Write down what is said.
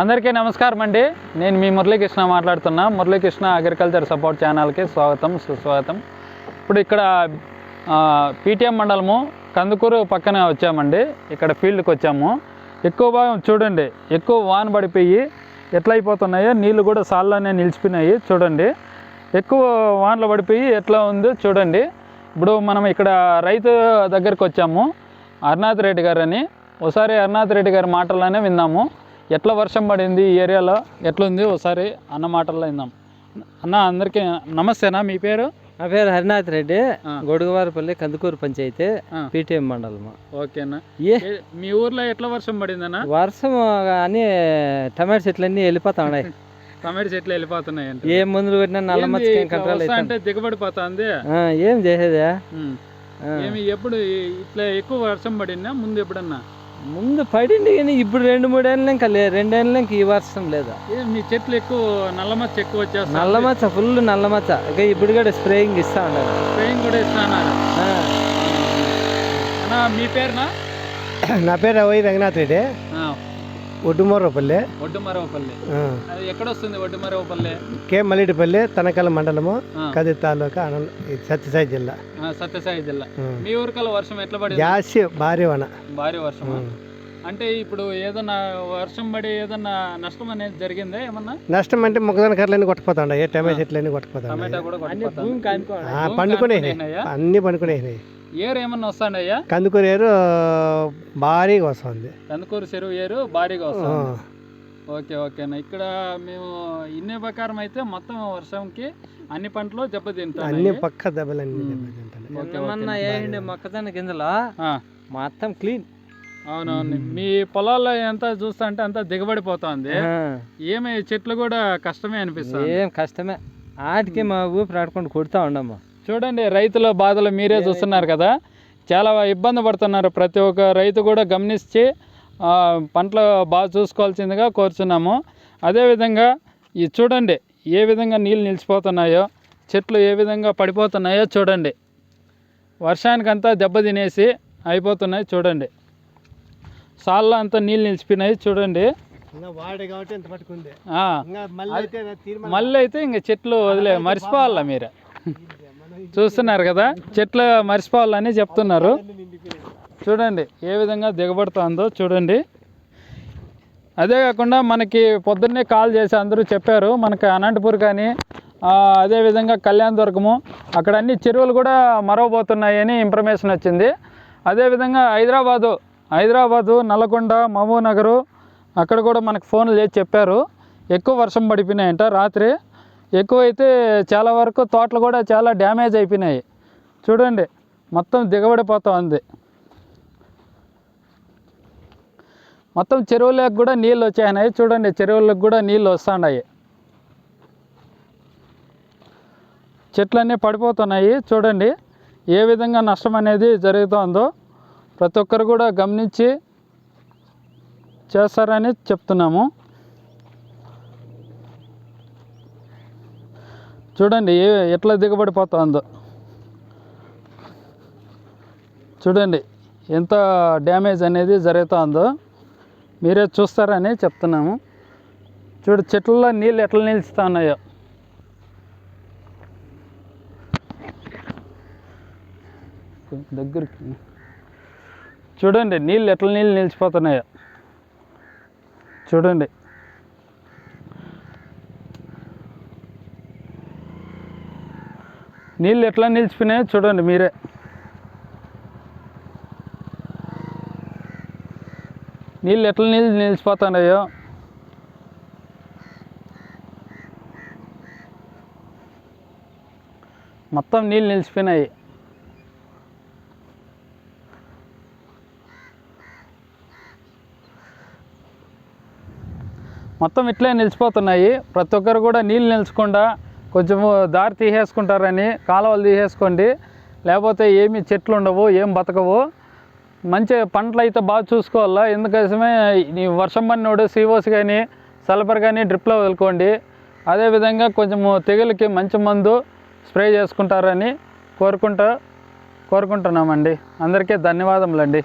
అందరికీ నమస్కారం అండి. నేను మీ మురళీకృష్ణ మాట్లాడుతున్నా. మురళీకృష్ణ అగ్రికల్చర్ సపోర్ట్ ఛానల్కి స్వాగతం సుస్వాగతం. ఇప్పుడు ఇక్కడ పీటీఎం మండలము కందుకూరు పక్కనే వచ్చామండి. ఇక్కడ ఫీల్డ్కి వచ్చాము. ఎక్కువ భాగం చూడండి ఎక్కువ వాన పడిపోయి ఎట్లా అయిపోతున్నాయో నీళ్ళు కూడా సాల్లోనే నిలిచిపోయినాయి చూడండి. ఎక్కువ వానలు పడిపోయి ఎట్లా ఉందో చూడండి. ఇప్పుడు మనం ఇక్కడ రైతు దగ్గరికి వచ్చాము అరునాథ్ రెడ్డి గారు అని ఒకసారి అరునాథ్ రెడ్డి గారి మాటల్లోనే విందాము ఎట్లా వర్షం పడింది ఈ ఏరియాలో? ఎట్లుంది? ఒకసారి అన్న మాటల్లో విందాం. అన్న అందరికీ నమస్తేనా? మీ పేరు? నా పేరు హరినాథ్ రెడ్డి. గొడుగువారిపల్లి కందుకూరు పంచాయతీ. పీటీఎం మండలము. ఓకేనా ఏ? మీ ఊర్లో ఎట్లా వర్షం పడిందన్న? వర్షం అని టమాటో చెట్లు అన్నీ వెళ్ళిపోతా ఉన్నాయి టమాటా చెట్లు వెళ్ళిపోతున్నాయి అంటే ఏ మందులు కొట్టినా నల్ల మచ్చకి కంట్రోల్ అంటే దిగబడిపోతుంది ఏం చేసేదే. ఏమి ఎప్పుడు ఇట్లా ఎక్కువ వర్షం పడిందా ముందు ఎప్పుడన్నా? ముందు పడింది కానీ ఇప్పుడు రెండు మూడేళ్ళు ఇంకా లే రెండేళ్ళు ఇంకా ఈ వర్షం లేదా. ఏ మీ చెట్లు ఎక్కువ నల్ల మచ్చ ఎక్కువ వచ్చేస్తా నల్ల మచ్చ ఫుల్ నల్ల మచ్చ. ఇక ఇప్పుడు కూడా స్ప్రేయింగ్ ఇస్తా ఉన్నారు. స్ప్రేయింగ్ కూడా ఇస్తున్నారు ఆ. అన్న మీ పేరునా? నా పేరు వై రంగనాథ్ రెడ్డి. ఒడ్డుమూరపల్లి ఒడ్డుమరవపల్లి అది ఎక్కడ వస్తుంది ఒడ్డుమరవపల్లి కే మల్లిడిపల్లి తనకల మండలము. కది తాలూకా సత్యసాయి జిల్లా. సత్యసాయి జిల్లా. మీ ఊరికల్లా వర్షం ఎట్లా పడింది? జాస్తి భారీ వన. భారీ వర్షం. అంటే ఇప్పుడు ఏదన్నా వర్షం పడి ఏదన్నా నష్టం అనేది జరిగిందా ఏమన్నా? నష్టం అంటే మొక్కజొన్న కర్రలన్నీ కొట్టుకుపోతాయి టమాటా చెట్లన్నీ కొట్టుకుపోతాయి టమాటా కూడా అన్ని కొట్టుకుపోతుంది. భూమి పండుకునేసినాయి కానుకునేసినాయా? అన్ని పండుకునేసినాయి ఏరు ఏమన్నా భారీగా వస్తుంది. కందుకూరు చెరువు ఏరు భారీగా. వస్తుంది. ఓకే ఓకేనా ఇక్కడ మేము ఇన్నే ప్రకారం అయితే మొత్తం వర్షంకి అన్ని పంటలు అన్ని దెబ్బతింటాయి పక్క దెబ్బలన్నీ దెబ్బతింటాయి ఓకే, మొన్న ఓకే. వేయండి మొక్కజొన్న గింజలు? మొత్తం క్లీన్. అవునవును. మీ పొలాల్లో ఎంత చూస్తా అంటే అంతా దిగబడిపోతుంది. ఏమి చెట్లు కూడా కష్టమే అనిపిస్తుంది. ఏం కష్టమే. ఆటికి మా ఊపిరి ఆడుకుంటూ కొడుతూ ఉండము. చూడండి రైతుల బాధలు మీరే చూస్తున్నారు కదా. చాలా ఇబ్బంది పడుతున్నారు. ప్రతి ఒక్క రైతు కూడా గమనించి పంటలు బాగా చూసుకోవాల్సిందిగా కోరుచున్నాము. అదేవిధంగా ఈ చూడండి ఏ విధంగా నీళ్ళు నిలిచిపోతున్నాయో చెట్లు ఏ విధంగా పడిపోతున్నాయో చూడండి. వర్షానికంతా దెబ్బ తినేసి అయిపోతున్నాయి చూడండి. సాల్లో అంతా నీళ్ళు నిలిచిపోయినాయి చూడండి. మళ్ళీ అయితే ఇంక చెట్లు వదిలే మర్చిపోవాలా మీరు. చూస్తున్నారు కదా చెట్లు మర్చిపోవాలని చెప్తున్నారు. చూడండి ఏ విధంగా దిగబడుతుందో చూడండి. అదే కాకుండా మనకి పొద్దున్నే కాల్ చేసి అందరూ చెప్పారు మనకి అనంతపూర్ కానీ అదేవిధంగా కళ్యాణ దుర్గము అక్కడ అన్ని చెరువులు కూడా మరవబోతున్నాయని ఇన్ఫర్మేషన్ వచ్చింది. అదేవిధంగా హైదరాబాదు హైదరాబాదు నల్లగొండ మహబూబ్ నగరు అక్కడ కూడా మనకు ఫోన్లు చేసి చెప్పారు. ఎక్కువ వర్షం పడిపోయినాయంట రాత్రి. ఎక్కువైతే చాలా వరకు తోటలు కూడా చాలా డ్యామేజ్ అయిపోయినాయి. చూడండి మొత్తం దిగబడిపోతా ఉంది. మొత్తం చెరువులకు కూడా నీళ్ళు వచ్చాయినాయి చూడండి చెరువులకు కూడా నీళ్ళు వస్తున్నాయి. చెట్లన్నీ పడిపోతున్నాయి. చూడండి ఏ విధంగా నష్టం అనేది జరుగుతుందో ప్రతి ఒక్కరు కూడా గమనించి చేస్తారని చెప్తున్నాము. చూడండి ఏ ఎట్లా దిగబడిపోతుందో చూడండి ఎంత డ్యామేజ్ అనేది జరుగుతుందో. మీరే చూస్తారని చెప్తున్నాము. చూడు చెట్లలో నీళ్ళు ఎట్లా నిలుస్తూ ఉన్నాయో దగ్గరికి. చూడండి నీళ్ళు ఎట్లా నీళ్ళు నిలిచిపోతున్నాయో. చూడండి. నీళ్ళు ఎట్లా నిలిచిపోయినాయో చూడండి మీరే. నీళ్ళు ఎట్లా నీళ్ళు నిలిచిపోతున్నాయో. మొత్తం నీళ్ళు నిలిచిపోయినాయి. మొత్తం ఇట్లే నిలిచిపోతున్నాయి. ప్రతి ఒక్కరు కూడా నీళ్ళు నిలుచకుండా కొంచెము దారి తీసేసుకుంటారని కాలువలు తీసేసుకోండి. లేకపోతే ఏమి చెట్లు ఉండవు ఏం బతకవు. మంచి పంటలు అయితే బాగా చూసుకోవాలా? ఎందుకోసమే ఈ వర్షం పడినోడు సిఓసి కానీ సల్ఫర్ కానీ డ్రిప్లో వదులుకోండి. అదేవిధంగా కొంచెము తెగులకి మంచి మందు స్ప్రే చేసుకుంటారని కోరుకుంటా కోరుకుంటున్నామండి. అందరికీ ధన్యవాదములండి.